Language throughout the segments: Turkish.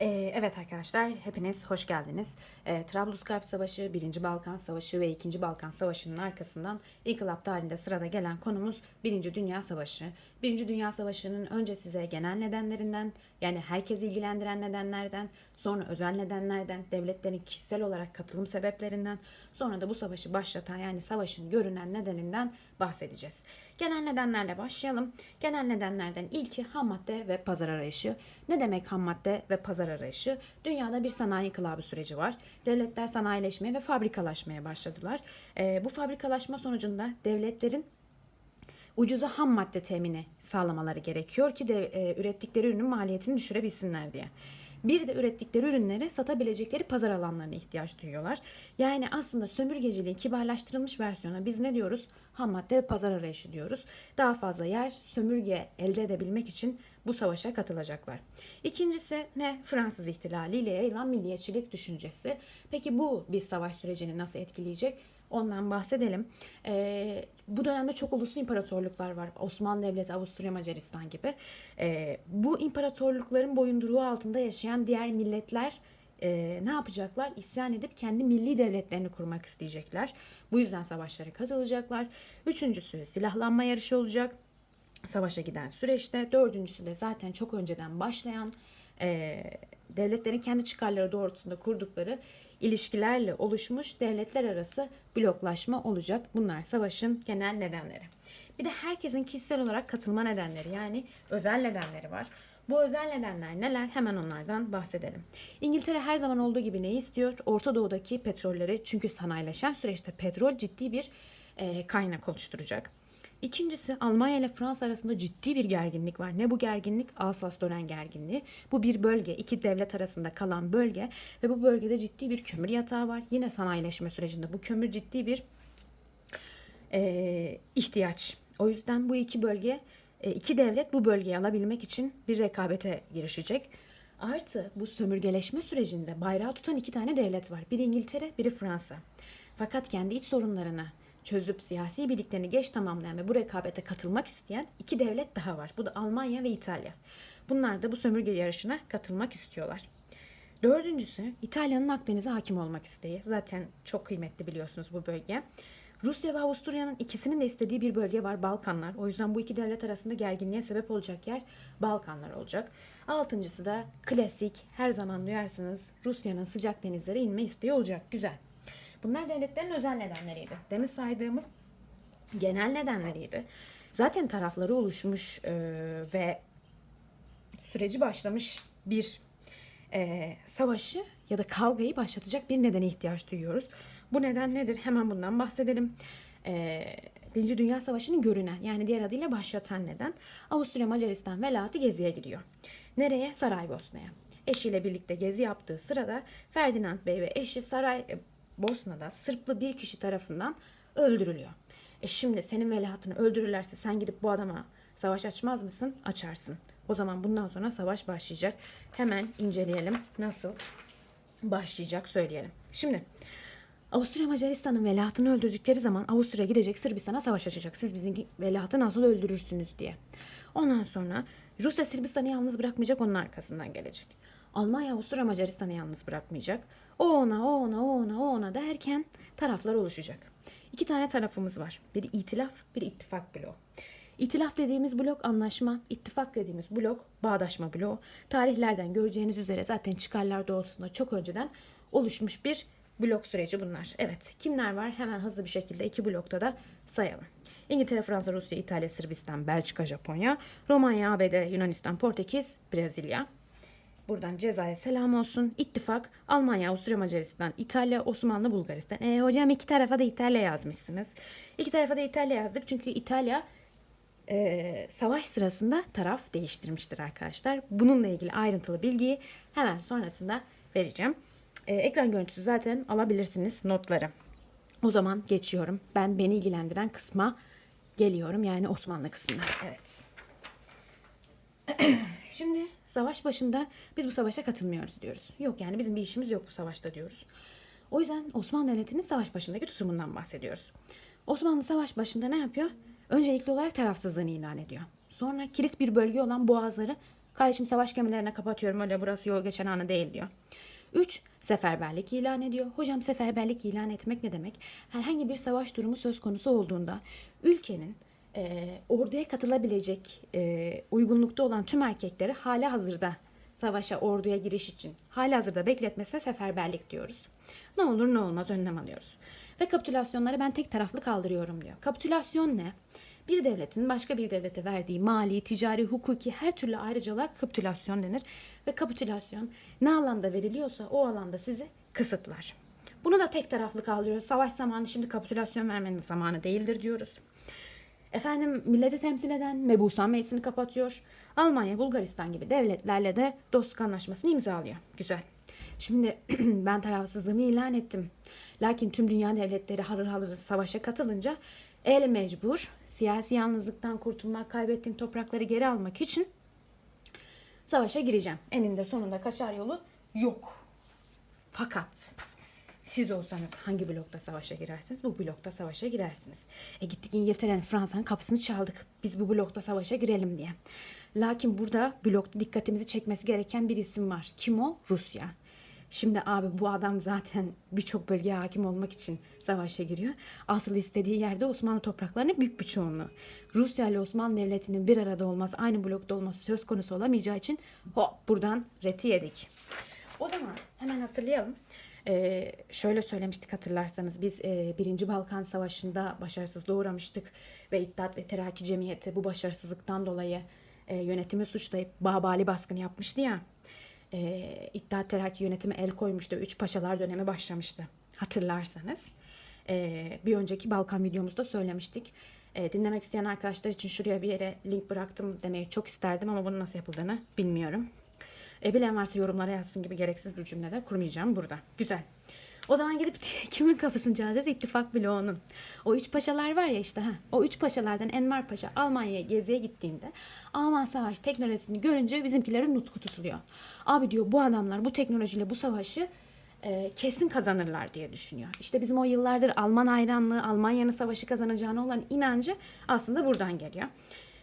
Ee, evet arkadaşlar, hepiniz hoş geldiniz. Ee, Trablusgarp Savaşı, 1. Balkan Savaşı ve 2. Balkan Savaşı'nın arkasından inkılap tarihinde sırada gelen konumuz 1. Dünya Savaşı. 1. Dünya Savaşı'nın önce size genel nedenlerinden, yani herkesi ilgilendiren nedenlerden, sonra özel nedenlerden, devletlerin kişisel olarak katılım sebeplerinden, sonra da bu savaşı başlatan yani savaşın görünen nedeninden bahsedeceğiz. Genel nedenlerle başlayalım. Genel nedenlerden ilki ham madde ve pazar arayışı. Ne demek ham madde ve pazar arayışı? Dünyada bir sanayi inkılabı süreci var. Devletler sanayileşmeye ve fabrikalaşmaya başladılar. Ee, bu fabrikalaşma sonucunda devletlerin ucuza ham madde temini sağlamaları gerekiyor ki de e, ürettikleri ürünün maliyetini düşürebilsinler diye. Bir de ürettikleri ürünleri satabilecekleri pazar alanlarına ihtiyaç duyuyorlar. Yani aslında sömürgeciliğin kibarlaştırılmış versiyona biz ne diyoruz? Ham madde ve pazar arayışı diyoruz. Daha fazla yer sömürge elde edebilmek için bu savaşa katılacaklar. İkincisi ne? Fransız ihtilaliyle yayılan milliyetçilik düşüncesi. Peki bu bir savaş sürecini nasıl etkileyecek? Ondan bahsedelim. Ee, bu dönemde çok uluslu imparatorluklar var. Osmanlı Devleti, Avusturya, Macaristan gibi. Ee, bu imparatorlukların boyunduruğu altında yaşayan diğer milletler e, ne yapacaklar? İsyan edip kendi milli devletlerini kurmak isteyecekler. Bu yüzden savaşlara katılacaklar. Üçüncüsü silahlanma yarışı olacak. Savaşa giden süreçte. Dördüncüsü de zaten çok önceden başlayan e, devletlerin kendi çıkarları doğrultusunda kurdukları ilişkilerle oluşmuş devletler arası bloklaşma olacak. Bunlar savaşın genel nedenleri. Bir de herkesin kişisel olarak katılma nedenleri yani özel nedenleri var. Bu özel nedenler neler? Hemen onlardan bahsedelim. İngiltere her zaman olduğu gibi ne istiyor? Orta Doğu'daki petrolleri çünkü sanayileşen süreçte petrol ciddi bir e, kaynak oluşturacak. İkincisi Almanya ile Fransa arasında ciddi bir gerginlik var. Ne bu gerginlik? Alsas-Dören gerginliği. Bu bir bölge, iki devlet arasında kalan bölge ve bu bölgede ciddi bir kömür yatağı var. Yine sanayileşme sürecinde bu kömür ciddi bir e, ihtiyaç. O yüzden bu iki bölge, e, iki devlet bu bölgeyi alabilmek için bir rekabete girişecek. Artı bu sömürgeleşme sürecinde bayrağı tutan iki tane devlet var. Biri İngiltere, biri Fransa. Fakat kendi iç sorunlarını çözüp siyasi birliklerini geç tamamlayan ve bu rekabete katılmak isteyen iki devlet daha var. Bu da Almanya ve İtalya. Bunlar da bu sömürge yarışına katılmak istiyorlar. Dördüncüsü İtalya'nın Akdeniz'e hakim olmak isteği. Zaten çok kıymetli biliyorsunuz bu bölge. Rusya ve Avusturya'nın ikisinin de istediği bir bölge var Balkanlar. O yüzden bu iki devlet arasında gerginliğe sebep olacak yer Balkanlar olacak. Altıncısı da klasik her zaman duyarsınız Rusya'nın sıcak denizlere inme isteği olacak. Güzel. Bunlar devletlerin özel nedenleriydi. Demin saydığımız genel nedenleriydi. Zaten tarafları oluşmuş e, ve süreci başlamış bir e, savaşı ya da kavgayı başlatacak bir nedene ihtiyaç duyuyoruz. Bu neden nedir? Hemen bundan bahsedelim. E, Birinci Dünya Savaşı'nın görünen yani diğer adıyla başlatan neden Avusturya Macaristan velatı geziye gidiyor. Nereye? Saraybosna'ya. Eşiyle birlikte gezi yaptığı sırada Ferdinand Bey ve eşi Saray Bosna'da Sırplı bir kişi tarafından öldürülüyor. E şimdi senin veliahtını öldürürlerse sen gidip bu adama savaş açmaz mısın? Açarsın. O zaman bundan sonra savaş başlayacak. Hemen inceleyelim nasıl başlayacak söyleyelim. Şimdi Avusturya Macaristan'ın veliahtını öldürdükleri zaman Avusturya gidecek Sırbistan'a savaş açacak. Siz bizim veliahtı nasıl öldürürsünüz diye. Ondan sonra Rusya Sırbistan'ı yalnız bırakmayacak onun arkasından gelecek. Almanya Avusturya Macaristan'ı yalnız bırakmayacak. O ona, o ona, o ona, o ona derken taraflar oluşacak. İki tane tarafımız var. Biri itilaf, biri ittifak bloğu. İtilaf dediğimiz blok anlaşma, ittifak dediğimiz blok bağdaşma bloğu. Tarihlerden göreceğiniz üzere zaten çıkarlar doğrultusunda çok önceden oluşmuş bir blok süreci bunlar. Evet kimler var hemen hızlı bir şekilde iki blokta da sayalım. İngiltere, Fransa, Rusya, İtalya, Sırbistan, Belçika, Japonya, Romanya, ABD, Yunanistan, Portekiz, Brezilya. Buradan cezaya selam olsun. İttifak Almanya, Avusturya, Macaristan, İtalya, Osmanlı, Bulgaristan. E hocam iki tarafa da İtalya yazmışsınız. İki tarafa da İtalya yazdık çünkü İtalya e, savaş sırasında taraf değiştirmiştir arkadaşlar. Bununla ilgili ayrıntılı bilgiyi hemen sonrasında vereceğim. E, ekran görüntüsü zaten alabilirsiniz notları. O zaman geçiyorum. Ben beni ilgilendiren kısma geliyorum. Yani Osmanlı kısmına. Evet. Şimdi savaş başında biz bu savaşa katılmıyoruz diyoruz. Yok yani bizim bir işimiz yok bu savaşta diyoruz. O yüzden Osmanlı Devleti'nin savaş başındaki tutumundan bahsediyoruz. Osmanlı savaş başında ne yapıyor? Öncelikli olarak tarafsızlığını ilan ediyor. Sonra kilit bir bölge olan Boğazları Kardeşim savaş gemilerine kapatıyorum öyle burası yol geçen anı değil diyor. 3. Seferberlik ilan ediyor. Hocam seferberlik ilan etmek ne demek? Herhangi bir savaş durumu söz konusu olduğunda ülkenin e, orduya katılabilecek e, uygunlukta olan tüm erkekleri hala hazırda savaşa orduya giriş için hala hazırda bekletmesine seferberlik diyoruz. Ne olur ne olmaz önlem alıyoruz. Ve kapitülasyonları ben tek taraflı kaldırıyorum diyor. Kapitülasyon ne? Bir devletin başka bir devlete verdiği mali, ticari, hukuki her türlü ayrıcalığa kapitülasyon denir. Ve kapitülasyon ne alanda veriliyorsa o alanda sizi kısıtlar. Bunu da tek taraflı kaldırıyoruz. Savaş zamanı şimdi kapitülasyon vermenin zamanı değildir diyoruz. Efendim milleti temsil eden Mebusan Meclisi'ni kapatıyor. Almanya, Bulgaristan gibi devletlerle de dostluk anlaşmasını imzalıyor. Güzel. Şimdi ben tarafsızlığımı ilan ettim. Lakin tüm dünya devletleri harır harır savaşa katılınca el mecbur siyasi yalnızlıktan kurtulmak, kaybettiğim toprakları geri almak için savaşa gireceğim. Eninde sonunda kaçar yolu yok. Fakat siz olsanız hangi blokta savaşa girersiniz? Bu blokta savaşa girersiniz. E gittik İngiltere'nin, Fransa'nın kapısını çaldık. Biz bu blokta savaşa girelim diye. Lakin burada blokta dikkatimizi çekmesi gereken bir isim var. Kim o? Rusya. Şimdi abi bu adam zaten birçok bölgeye hakim olmak için savaşa giriyor. Asıl istediği yerde Osmanlı topraklarının büyük bir çoğunluğu. Rusya ile Osmanlı Devleti'nin bir arada olması, aynı blokta olması söz konusu olamayacağı için hop buradan reti yedik. O zaman hemen hatırlayalım. Ee, şöyle söylemiştik hatırlarsanız biz e, Birinci Balkan Savaşı'nda başarısızlığa uğramıştık ve İttihat ve Terakki Cemiyeti bu başarısızlıktan dolayı e, yönetimi suçlayıp Babali baskını yapmıştı ya. E, İttihat Terakki yönetimi el koymuştu. Üç paşalar dönemi başlamıştı. Hatırlarsanız. E, bir önceki Balkan videomuzda söylemiştik. Dinlemek isteyen arkadaşlar için şuraya bir yere link bıraktım demeyi çok isterdim ama bunun nasıl yapıldığını bilmiyorum. E, bilen varsa yorumlara yazsın gibi gereksiz bir cümle de kurmayacağım burada. Güzel. O zaman gidip kimin kapısını çalacağız? İttifak bloğunun. O üç paşalar var ya işte. Ha, o üç paşalardan Enver Paşa Almanya'ya geziye gittiğinde Alman savaş teknolojisini görünce bizimkilerin nutku tutuluyor. Abi diyor bu adamlar bu teknolojiyle bu savaşı e, kesin kazanırlar diye düşünüyor. İşte bizim o yıllardır Alman hayranlığı, Almanya'nın savaşı kazanacağına olan inancı aslında buradan geliyor.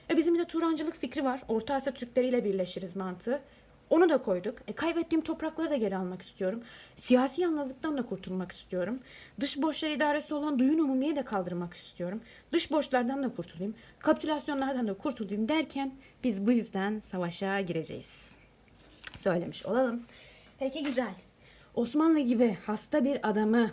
E bizim de Turancılık fikri var. Orta Asya Türkleriyle birleşiriz mantığı. Onu da koyduk. E, kaybettiğim toprakları da geri almak istiyorum. Siyasi yalnızlıktan da kurtulmak istiyorum. Dış borçlar idaresi olan duyun umumiye de kaldırmak istiyorum. Dış borçlardan da kurtulayım. Kapitülasyonlardan da kurtulayım derken biz bu yüzden savaşa gireceğiz. Söylemiş olalım. Peki güzel. Osmanlı gibi hasta bir adamı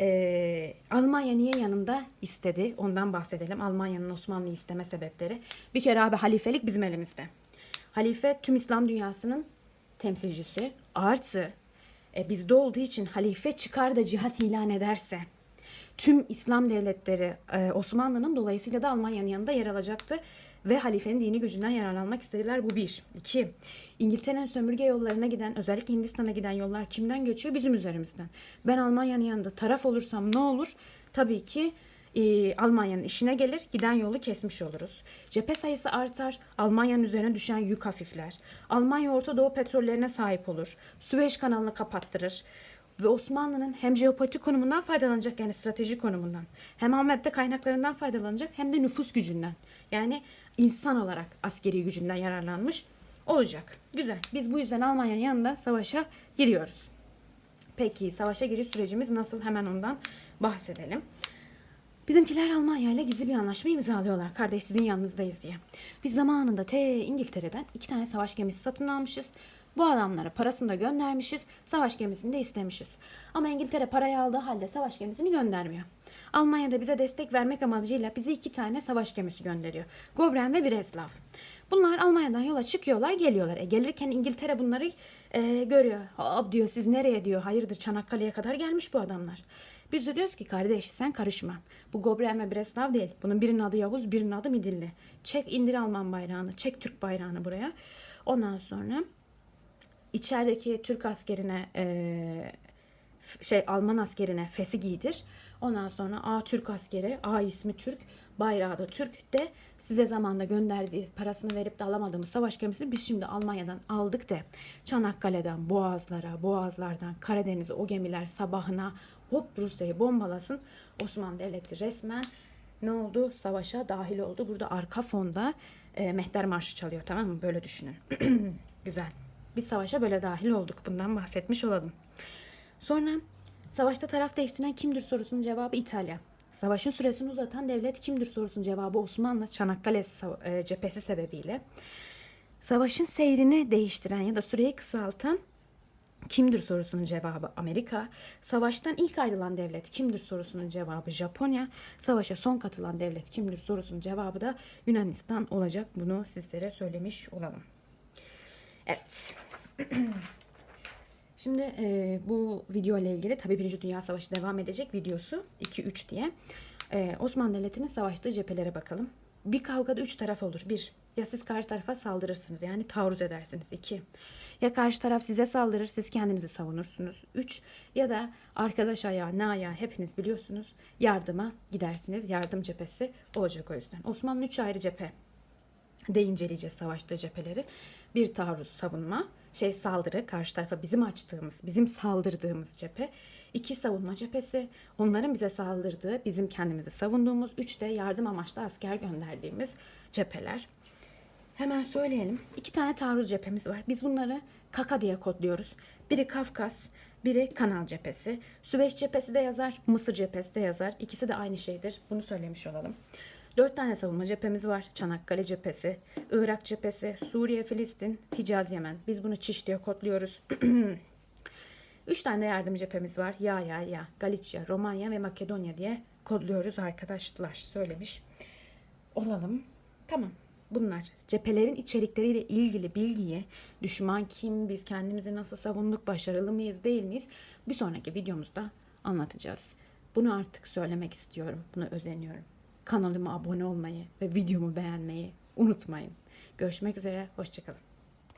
e, Almanya niye yanında istedi? Ondan bahsedelim. Almanya'nın Osmanlı'yı isteme sebepleri. Bir kere abi halifelik bizim elimizde. Halife tüm İslam dünyasının temsilcisi. Artı e, bizde olduğu için halife çıkar da cihat ilan ederse tüm İslam devletleri e, Osmanlı'nın dolayısıyla da Almanya'nın yanında yer alacaktı ve halifenin dini gücünden yararlanmak istediler. Bu bir. İki, İngiltere'nin sömürge yollarına giden, özellikle Hindistan'a giden yollar kimden geçiyor? Bizim üzerimizden. Ben Almanya'nın yanında taraf olursam ne olur? Tabii ki e, Almanya'nın işine gelir, giden yolu kesmiş oluruz. Cephe sayısı artar, Almanya'nın üzerine düşen yük hafifler. Almanya Orta Doğu petrollerine sahip olur. Süveyş kanalını kapattırır. Ve Osmanlı'nın hem jeopolitik konumundan faydalanacak yani stratejik konumundan hem madde kaynaklarından faydalanacak hem de nüfus gücünden yani insan olarak askeri gücünden yararlanmış olacak. Güzel. Biz bu yüzden Almanya'nın yanında savaşa giriyoruz. Peki savaşa giriş sürecimiz nasıl? Hemen ondan bahsedelim. Bizimkiler Almanya ile gizli bir anlaşma imzalıyorlar. Kardeş sizin yanınızdayız diye. Biz zamanında T İngiltere'den iki tane savaş gemisi satın almışız. Bu adamlara parasını da göndermişiz. Savaş gemisini de istemişiz. Ama İngiltere parayı aldığı halde savaş gemisini göndermiyor. Almanya da bize destek vermek amacıyla bize iki tane savaş gemisi gönderiyor. Gobren ve Breslav. Bunlar Almanya'dan yola çıkıyorlar geliyorlar. E gelirken İngiltere bunları e, görüyor. Hop diyor siz nereye diyor. Hayırdır Çanakkale'ye kadar gelmiş bu adamlar. Biz de diyoruz ki kardeş sen karışma. Bu Gobren ve Breslav değil. Bunun birinin adı Yavuz birinin adı Midilli. Çek indir Alman bayrağını. Çek Türk bayrağını buraya. Ondan sonra içerideki Türk askerine e, şey Alman askerine fesi giydir. Ondan sonra A Türk askeri, A ismi Türk, bayrağı da Türk de size zamanda gönderdiği parasını verip de alamadığımız savaş gemisini biz şimdi Almanya'dan aldık de Çanakkale'den Boğazlara, Boğazlardan Karadeniz'e o gemiler sabahına hop Rusya'yı bombalasın. Osmanlı Devleti resmen ne oldu? Savaşa dahil oldu. Burada arka fonda e, mehter marşı çalıyor tamam mı? Böyle düşünün. Güzel. Biz savaşa böyle dahil olduk. Bundan bahsetmiş olalım. Sonra savaşta taraf değiştiren kimdir sorusunun cevabı İtalya. Savaşın süresini uzatan devlet kimdir sorusunun cevabı Osmanlı Çanakkale e, cephesi sebebiyle. Savaşın seyrini değiştiren ya da süreyi kısaltan kimdir sorusunun cevabı Amerika. Savaştan ilk ayrılan devlet kimdir sorusunun cevabı Japonya. Savaşa son katılan devlet kimdir sorusunun cevabı da Yunanistan olacak. Bunu sizlere söylemiş olalım. Evet. Şimdi e, bu video ile ilgili tabii Birinci Dünya Savaşı devam edecek videosu 2-3 diye. E, Osmanlı Devleti'nin savaştığı cephelere bakalım. Bir kavgada üç taraf olur. Bir, ya siz karşı tarafa saldırırsınız yani taarruz edersiniz. İki, ya karşı taraf size saldırır siz kendinizi savunursunuz. Üç, ya da arkadaş ayağı ne ayağı hepiniz biliyorsunuz yardıma gidersiniz. Yardım cephesi olacak o yüzden. Osmanlı üç ayrı cephe de inceleyeceğiz savaştığı cepheleri. Bir taarruz savunma, şey saldırı, karşı tarafa bizim açtığımız, bizim saldırdığımız cephe. İki savunma cephesi, onların bize saldırdığı, bizim kendimizi savunduğumuz. Üç de yardım amaçlı asker gönderdiğimiz cepheler. Hemen söyleyelim. İki tane taarruz cephemiz var. Biz bunları Kaka diye kodluyoruz. Biri Kafkas, biri Kanal cephesi. Süveyş cephesi de yazar, Mısır cephesi de yazar. İkisi de aynı şeydir. Bunu söylemiş olalım. Dört tane savunma cephemiz var. Çanakkale cephesi, Irak cephesi, Suriye, Filistin, Hicaz, Yemen. Biz bunu Çiş diye kodluyoruz. Üç tane yardım cephemiz var. Ya ya ya, Galicia, Romanya ve Makedonya diye kodluyoruz arkadaşlar. Söylemiş olalım. Tamam. Bunlar cephelerin içerikleriyle ilgili bilgiyi düşman kim, biz kendimizi nasıl savunduk, başarılı mıyız, değil miyiz? Bir sonraki videomuzda anlatacağız. Bunu artık söylemek istiyorum. Buna özeniyorum. Kanalıma abone olmayı ve videomu beğenmeyi unutmayın. Görüşmek üzere, hoşçakalın.